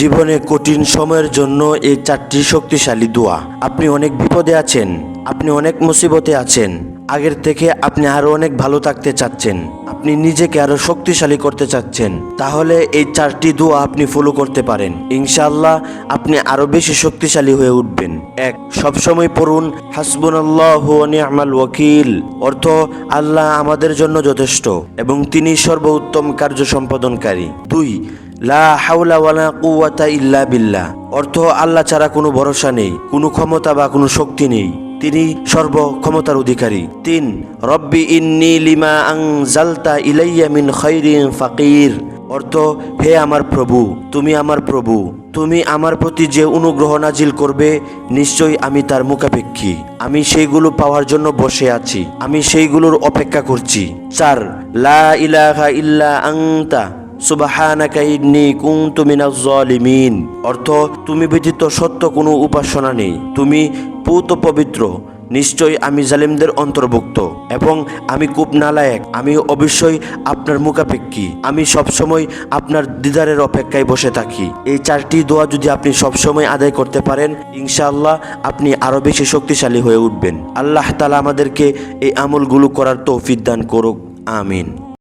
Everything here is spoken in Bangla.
জীবনে কঠিন সময়ের জন্য এই চারটি শক্তিশালী দোয়া। আপনি অনেক বিপদে আছেন, আপনি অনেক মুসিবতে আছেন, আগের থেকে আপনি আরও অনেক ভালো থাকতে চাচ্ছেন, আপনি নিজেকে আরও শক্তিশালী করতে চাচ্ছেন, তাহলে এই চারটি দোয়া আপনি ফলো করতে পারেন। ইনশাআল্লাহ আপনি আরও বেশি শক্তিশালী হয়ে উঠবেন। এক, সবসময় পড়ুন, হাসবুনাল্লাহ নি'মাল ওয়াকিল। অর্থ, আল্লাহ আমাদের জন্য যথেষ্ট এবং তিনি সর্বোত্তম কার্য সম্পাদনকারী। দুই লা হাওলা ওয়ালা কুওয়াতা ইল্লা বিল্লাহ। অর্থ আল্লাহ ছাড়া কোনো ভরসা নেই, কোনো ক্ষমতা বা কোনো শক্তি নেই। তিনি সর্ব ক্ষমতার অধিকারী। তিন, রব্বি ইন্নি লিমা আংজালতা ইলাইয়া মিন খৈরিন ফাকির। অর্থ, হে আমার প্রভু, তুমি আমার প্রভু। তুমি আমার প্রতি যে অনুগ্রহ নাজিল করবে, নিশ্চয়ই আমি তার মুখাপেক্ষী। আমি সেইগুলো পাওয়ার জন্য বসে আছি। আমি সেইগুলোর অপেক্ষা করছি। চার, লা ইলাহা ইল্লা আংতা সুবাহানাকা ইন্নী কুনতু মিনাজ অর্থ, তুমি ব্যতীত সত্য কোনো উপাসনা নেই। তুমি পুত পবিত্র নিশ্চয়ই আমি জালিমদের অন্তর্ভুক্ত। এবং আমি খুব নালায়েক, আমি অবশ্যই আপনার মুখাপেক্ষী। আমি সবসময় আপনার দিদারের অপেক্ষায় বসে থাকি। এই চারটি দোয়া যদি আপনি সবসময় আদায় করতে পারেন, ইনশাআল্লাহ আপনি আরও বেশি শক্তিশালী হয়ে উঠবেন। আল্লাহ তালা আমাদেরকে এই আমলগুলো করার তৌফিক দান করুক। আমিন।